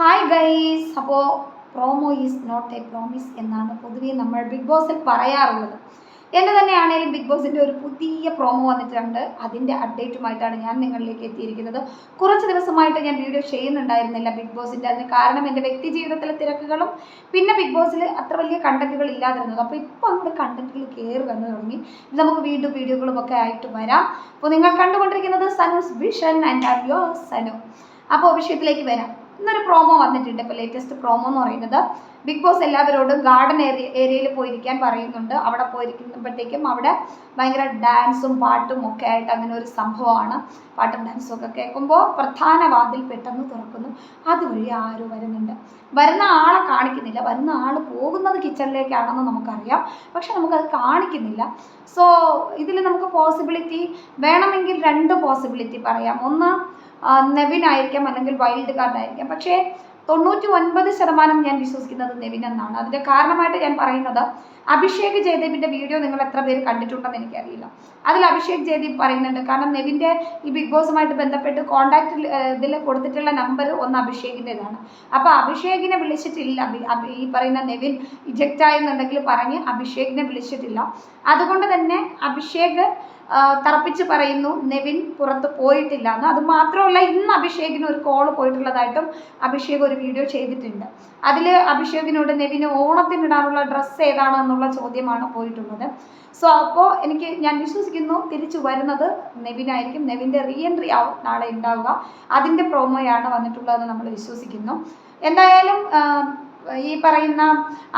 Hi guys അപ്പോൾ promo is not a promise എന്നാണ് പൊതുവേ നമ്മൾ ബിഗ് ബോസിൽ പറയാറുള്ളത്. എന്നെ തന്നെയാണെങ്കിലും ബിഗ് ബോസിന്റെ ഒരു പുതിയ പ്രോമോ വന്നിട്ടുണ്ട്. അതിന്റെ അപ്ഡേറ്റുമായിട്ടാണ് ഞാൻ നിങ്ങളിലേക്ക് എത്തിയിരിക്കുന്നത്. കുറച്ച് ദിവസമായിട്ട് ഞാൻ വീഡിയോ ചെയ്യുന്നുണ്ടായിരുന്നില്ല ബിഗ് ബോസിന്റെ അതിന് കാരണം എന്റെ വ്യക്തി ജീവിതത്തിലെ തിരക്കുകളും പിന്നെ ബിഗ് ബോസിൽ അത്ര വലിയ കണ്ടന്റുകൾ ഇല്ലാതിരുന്നത്. അപ്പോൾ ഇപ്പോൾ അങ്ങോട്ട് കണ്ടന്റുകൾ കയറി വന്നു തുടങ്ങി. നമുക്ക് വീണ്ടും വീഡിയോകളും ഒക്കെ ആയിട്ട് വരാം. അപ്പോൾ നിങ്ങൾ കണ്ടുകൊണ്ടിരിക്കുന്നത് സനുസ് വിഷൻ ആൻഡ് ആർ യോ സനു അപ്പോൾ വിഷയത്തിലേക്ക് വരാം. ഇന്നൊരു പ്രോമോ വന്നിട്ടുണ്ട്. ഇപ്പോൾ ലേറ്റസ്റ്റ് പ്രോമോ എന്ന് പറയുന്നത് ബിഗ് ബോസ് എല്ലാവരോടും ഗാർഡൻ ഏരിയ ഏരിയയിൽ പോയിരിക്കാൻ പറയുന്നുണ്ട്. അവിടെ പോയിരിക്കുമ്പോഴത്തേക്കും അവിടെ ഭയങ്കര ഡാൻസും പാട്ടും ഒക്കെ ആയിട്ട് അങ്ങനെ ഒരു സംഭവമാണ്. പാട്ടും ഡാൻസും ഒക്കെ കേൾക്കുമ്പോൾ പ്രധാന വാതിൽ പെട്ടെന്ന് തുറക്കുന്നു. അതുവഴി ആരോ വരുന്നുണ്ട്. വരുന്ന ആളെ കാണിക്കുന്നില്ല. വരുന്ന ആൾ പോകുന്നത് കിച്ചണിലേക്കാണെന്ന് നമുക്കറിയാം. പക്ഷെ നമുക്കത് കാണിക്കുന്നില്ല. സോ ഇതിൽ നമുക്ക് പോസിബിലിറ്റി വേണമെങ്കിൽ രണ്ട് പോസിബിലിറ്റി പറയാം. ഒന്ന് നെവിൻ ആയിരിക്കാം അല്ലെങ്കിൽ വൈൽഡ് കാർഡ് ആയിരിക്കാം. പക്ഷേ തൊണ്ണൂറ്റി ഒൻപത് ശതമാനം ഞാൻ വിശ്വസിക്കുന്നത് നെവിൻ എന്നാണ്. അതിന്റെ കാരണമായിട്ട് ഞാൻ പറയുന്നത് അഭിഷേക് ജയദേവിന്റെ വീഡിയോ നിങ്ങൾ എത്ര പേര് കണ്ടിട്ടുണ്ടെന്ന് എനിക്കറിയില്ല. അതിൽ അഭിഷേക് ജയദേവ് പറയുന്നുണ്ട് കാരണം നെവിന്റെ ഈ ബിഗ് ബോസുമായിട്ട് ബന്ധപ്പെട്ട് കോൺടാക്റ്റിൽ ഇതിൽ കൊടുത്തിട്ടുള്ള നമ്പർ ഒന്ന് അഭിഷേകിന്റെതാണ് അപ്പോൾ അഭിഷേകിനെ വിളിച്ചിട്ടില്ല ഈ പറയുന്ന നെവിൻ ഇജക്റ്റ് ആയെന്നുണ്ടെങ്കിൽ പറഞ്ഞ് അഭിഷേകിനെ വിളിച്ചിട്ടില്ല. അതുകൊണ്ട് തന്നെ അഭിഷേക് തറപ്പിച്ച് പറയുന്നു നെവിൻ പുറത്ത് പോയിട്ടില്ല എന്ന്. അത് മാത്രമല്ല ഇന്ന് അഭിഷേകിന് ഒരു കോൾ പോയിട്ടുള്ളതായിട്ടും അഭിഷേക് ഒരു വീഡിയോ ചെയ്തിട്ടുണ്ട്. അതിൽ അഭിഷേകിനോട് നെവിന് ഓണത്തിനിടാനുള്ള ഡ്രസ്സ് ഏതാണ് എന്നുള്ള ചോദ്യമാണ് പോയിട്ടുള്ളത്. സോ അപ്പോൾ എനിക്ക് ഞാൻ വിശ്വസിക്കുന്നു തിരിച്ചു വരുന്നത് നെവിനായിരിക്കും. നെവിന്റെ റീ എൻട്രി ആവും നാളെ ഉണ്ടാവുക. അതിന്റെ പ്രോമോയാണ് വന്നിട്ടുള്ളതെന്ന് നമ്മൾ വിശ്വസിക്കുന്നു. എന്തായാലും ഈ പറയുന്ന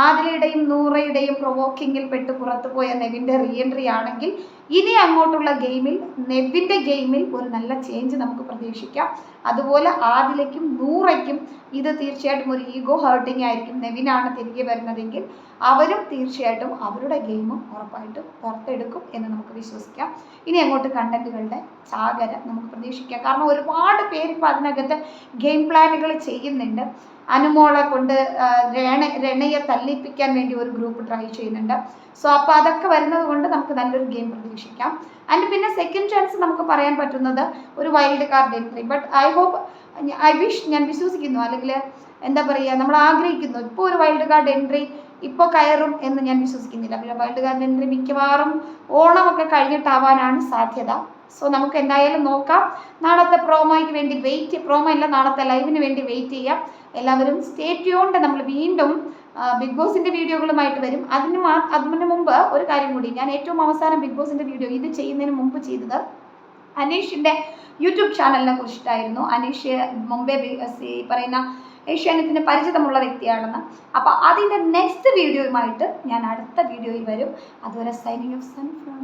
ആദിലയുടെയും നൂറയുടെയും പ്രൊവോക്കിങ്ങിൽ പെട്ട് പുറത്തുപോയ നെവിന്റെ റീ എൻട്രി ആണെങ്കിൽ ഇനി അങ്ങോട്ടുള്ള ഗെയിമിൽ നെവിന്റെ ഗെയിമിൽ ഒരു നല്ല ചേഞ്ച് നമുക്ക് പ്രതീക്ഷിക്കാം. അതുപോലെ ആദിലയ്ക്കും നൂറയ്ക്കും ഇത് തീർച്ചയായിട്ടും ഒരു ഈഗോ ഹേർട്ടിംഗ് ആയിരിക്കും. നെവിനാണ് തിരികെ വരുന്നതെങ്കിൽ അവരും തീർച്ചയായിട്ടും അവരുടെ ഗെയിമും ഉറപ്പായിട്ടും പുറത്തെടുക്കും എന്ന് നമുക്ക് വിശ്വസിക്കാം. ഇനി അങ്ങോട്ട് കണ്ടന്റുകളുടെ ചാകര നമുക്ക് പ്രതീക്ഷിക്കാം. കാരണം ഒരുപാട് പേര് ഇപ്പോൾ അതിനകത്ത് ഗെയിം പ്ലാനുകൾ ചെയ്യുന്നുണ്ട്. അനുമോളെ കൊണ്ട് രണ രണയെ തല്ലിപ്പിക്കാൻ വേണ്ടി ഒരു ഗ്രൂപ്പ് ട്രൈ ചെയ്യുന്നുണ്ട്. സോ അപ്പോൾ അതൊക്കെ വരുന്നത് കൊണ്ട് നമുക്ക് നല്ലൊരു ഗെയിം പ്രതീക്ഷിക്കാം. ആൻഡ് പിന്നെ സെക്കൻഡ് ചാൻസ് നമുക്ക് പറയാൻ പറ്റുന്നത് ഒരു wild card entry but I hope I wish ഞാൻ വിശ്വസിക്കുന്നു. അല്ലെങ്കിൽ എന്താ പറയുക നമ്മൾ ആഗ്രഹിക്കുന്നു. ഇപ്പോൾ ഒരു വൈൽഡ് കാർഡ് എൻട്രി ഇപ്പോൾ കയറും എന്ന് ഞാൻ വിശ്വസിക്കുന്നില്ല. പിന്നെ വൈൽഡ് കാർഡ് എൻട്രി മിക്കവാറും ഓണമൊക്കെ കഴിഞ്ഞിട്ടാവാനാണ് സാധ്യത. സോ നമുക്ക് എന്തായാലും നോക്കാം. നാളത്തെ പ്രോമോയ്ക്ക് വേണ്ടി വെയിറ്റ് പ്രോമോ അല്ല നാളത്തെ ലൈവിന് വേണ്ടി വെയിറ്റ് ചെയ്യാം. എല്ലാവരും സ്റ്റേ ട്യൂൺഡ് നമ്മൾ വീണ്ടും ബിഗ് ബോസിന്റെ വീഡിയോകളുമായിട്ട് വരും. അതിന് മാ അതിന് മുമ്പ് ഒരു കാര്യം കൂടി. ഞാൻ ഏറ്റവും അവസാനം ബിഗ് ബോസിന്റെ വീഡിയോ ഇത് ചെയ്യുന്നതിന് മുമ്പ് ചെയ്തത് അനീഷിന്റെ യൂട്യൂബ് ചാനലിനെ കുറിച്ചിട്ടായിരുന്നു. അനീഷ് മുംബൈ ഈ പറയുന്ന ഏഷ്യാനെറ്റിന് പരിചിതമുള്ള വ്യക്തിയാണെന്ന്. അപ്പോൾ അതിന്റെ നെക്സ്റ്റ് വീഡിയോയുമായിട്ട് ഞാൻ അടുത്ത വീഡിയോയിൽ വരും. അതുവരെ സൈനിങ് ഓഫ് സൺ ഫ്രം